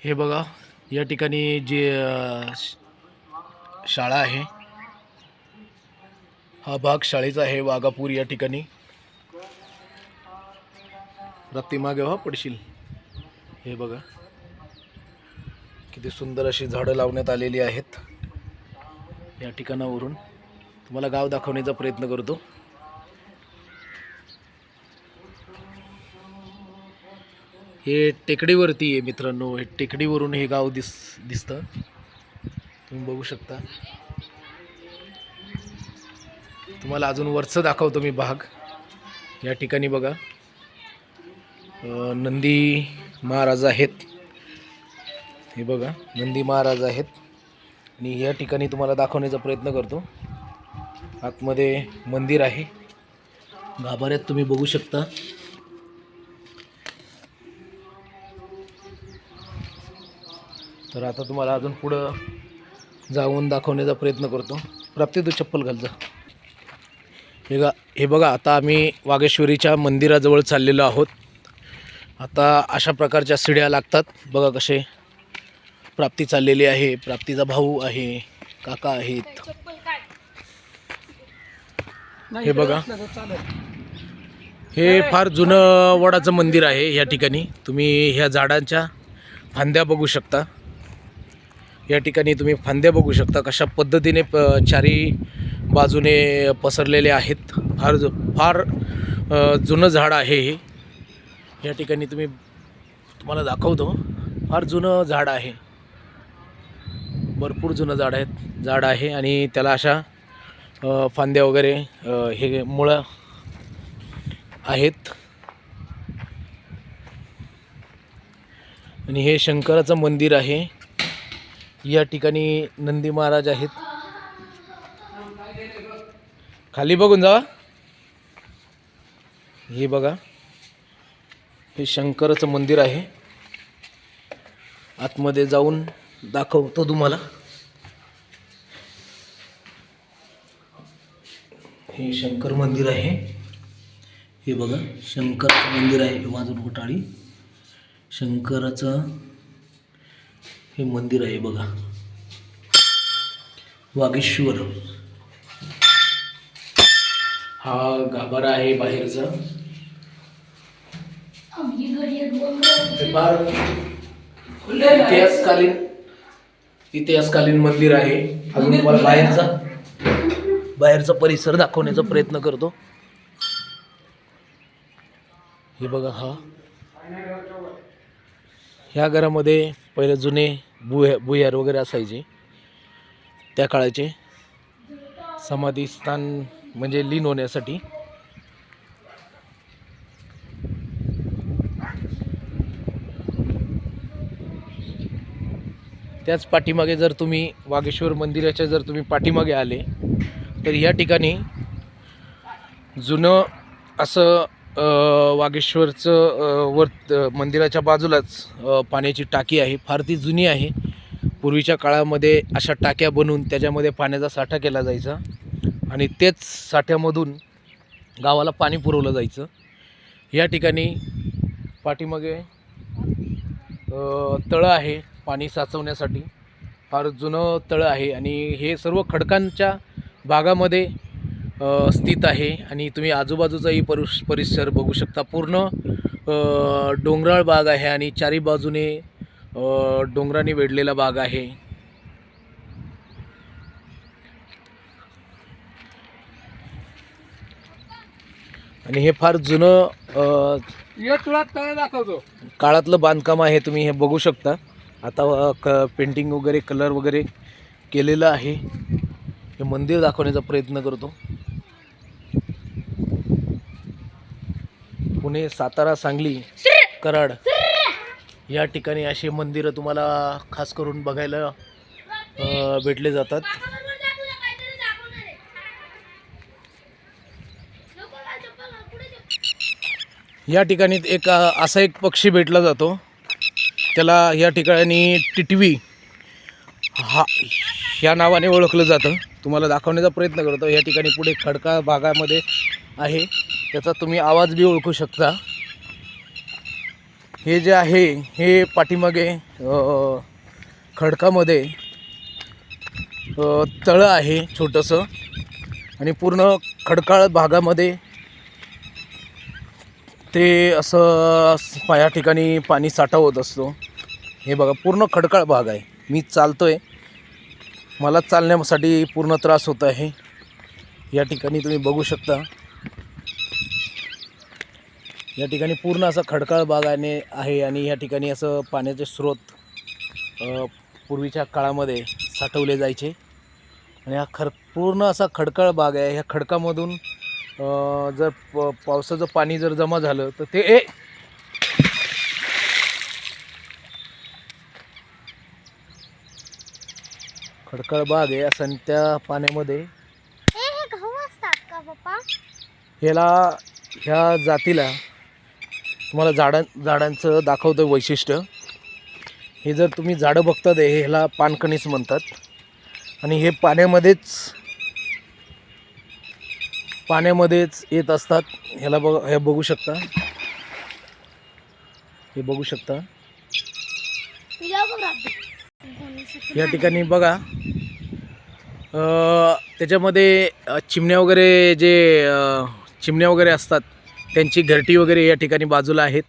हे बघा या ठिकाणी जे श- शाळा आहे हा भाग शाळेचा आहे वाघापूर या ठिकाणी. रत्ती मागे व्हा हो, पडशील. हे बघा. किती सुंदर अशी झाडं लावण्यात आलेली आहेत. या ठिकाणावरून. तुम्हाला गाव दाखवण्याचा प्रयत्न करतो. हे टेकडीवरती आहे मित्रांनो. हे टेकडीवरून हे गाव दिस दिसतं. तुम्ही बघू शकता. तुम्हाला अजून वरचं दाखवतो मी भाग. या ठिकाणी बघा. नंदी महाराज आहेत. हे बघा. नंदी महाराज आहेत. आणि या ठिकाणी तुम्हाला दाखवण्याचा प्रयत्न करतो. आतमध्ये मंदिर आहे. गाभाऱ्यात तुम्ही बघू शकता. तर आता तुम्हाला अजून पुढं जाऊन दाखवण्याचा प्रयत्न करतो. प्राप्ती तू चप्पल घाल जा. हे गा हे बघा आता आम्ही वागेश्वरीच्या मंदिराजवळ चाललेलो आहोत. आता अशा प्रकारच्या सिड्या लागतात. बघा कसे प्राप्ती चाललेली आहे. प्राप्तीचा भाऊ आहे काका आहेत. हे बघा. हे फार जुनं वडाचं मंदिर आहे या ठिकाणी. तुम्ही ह्या झाडांच्या फांद्या बघू शकता. या ठिकाणी तुम्ही फांद्या बघू शकता कशा पद्धतीने प चारी बाजूने पसरलेले आहेत. फार फार जुनं झाड आहे हे. या ठिकाणी तुम्ही तुम्हाला दाखवतो. फार जुनं झाड आहे. भरपूर जुनं झाड आहेत झाड आहे आणि त्याला अशा फांद्या वगैरे हे मुळं आहेत. आणि हे शंकराचं मंदिर आहे. या ठिकाणी नंदी महाराज आहेत. खाली बघून जावा. हे बघा. हे शंकराचं मंदिर आहे. आतमध्ये जाऊन दाखवतो तुम्हाला. हे शंकर मंदिर आहे. हे बघा शंकराचं मंदिर आहे. वाजून घोटाळी शंकराचं हे मंदिर आहे बघा. वागेश्वर. हा गाभारा आहे बाहेरचा. इतिहासकालीन इतिहासकालीन मंदिर आहे. अजून तुम्हाला बाहेरचा बाहेरचा परिसर दाखवण्याचा प्रयत्न करतो. हे बघा हा. ह्या घरामध्ये पहिले जुने भुया भुयार वगैरे असायचे. त्या काळाचे समाधी स्थान म्हणजे लीन होण्यासाठी. त्याच पाठीमागे जर तुम्ही वागेश्वर मंदिराच्या जर तुम्ही पाठीमागे आले तर या ठिकाणी जुनं असं वागेश्वरचं वर मंदिराच्या बाजूलाच पाण्याची टाकी आहे. फार ती जुनी आहे. पूर्वीच्या काळामध्ये अशा टाक्या बनवून त्याच्यामध्ये पाण्याचा साठा केला जायचा. आणि तेच साठ्यामधून गावाला पाणी पुरवलं जायचं. या ठिकाणी पाठीमागे तळं आहे पाणी साचवण्यासाठी. फार जुनं तळं आहे. आणि हे सर्व खडकांच्या भागामध्ये स्थित आहे आणि तुम्ही आजूबाजूचाही परुष परिसर बघू शकता. पूर्ण डोंगराळ भाग आहे आणि चारी बाजूने डोंगराने वेढलेला भाग आहे. आणि हे फार जुनं दाखवतो. काळातलं बांधकाम आहे तुम्ही हे बघू शकता. आता क पेंटिंग वगैरे कलर वगैरे केलेलं आहे. हे मंदिर दाखवण्याचा प्रयत्न करतो. पुणे सातारा सांगली कराड. या ठिकाणी अशी मंदिरं तुम्हाला खास करून बघायला भेटले जातात. या ठिकाणी एक असा एक पक्षी भेटला जातो. त्याला या ठिकाणी टिटवी हा ह्या नावाने ओळखलं जातं. तुम्हाला दाखवण्याचा प्रयत्न करतो. या ठिकाणी पुढे खडका भागामध्ये आहे. त्याचा तुम्ही आवाज बी ओळखू शकता. हे जे आहे हे पाठीमागे खडकामध्ये तळं आहे छोटंसं आणि पूर्ण खडकाळ भागामध्ये ते असं या ठिकाणी पाणी साठा होत असतो. हे बघा पूर्ण खडकाळ भाग आहे. मी चालतो आहे मला चालण्यासाठी पूर्ण त्रास होत आहे. या ठिकाणी तुम्ही बघू शकता. या ठिकाणी पूर्ण असा खडकाळ भाग आहे आहे आणि या ठिकाणी असं पाण्याचे स्रोत पूर्वीच्या काळामध्ये साठवले जायचे. आणि हा खर पूर्ण असा खडकाळ भाग आहे. ह्या खडकामधून जर प पावसाचं पाणी जर जमा झालं तर ते ए! खडकाळ बाग आहे असं आणि त्या पाण्यामध्ये ह्याला ह्या जातीला तुम्हाला झाडां झाडांचं दाखवतं वैशिष्ट्य. हे जर तुम्ही झाडं बघतात हे ह्याला पानकणीस म्हणतात. आणि हे पाण्यामध्येच पाण्यामध्येच येत असतात. ह्याला बघ हे बघू शकता. हे बघू शकता. या ठिकाणी बघा. त्याच्यामध्ये चिमण्या वगैरे जे चिमण्या वगैरे असतात त्यांची घरटी वगैरे या ठिकाणी बाजूला आहेत.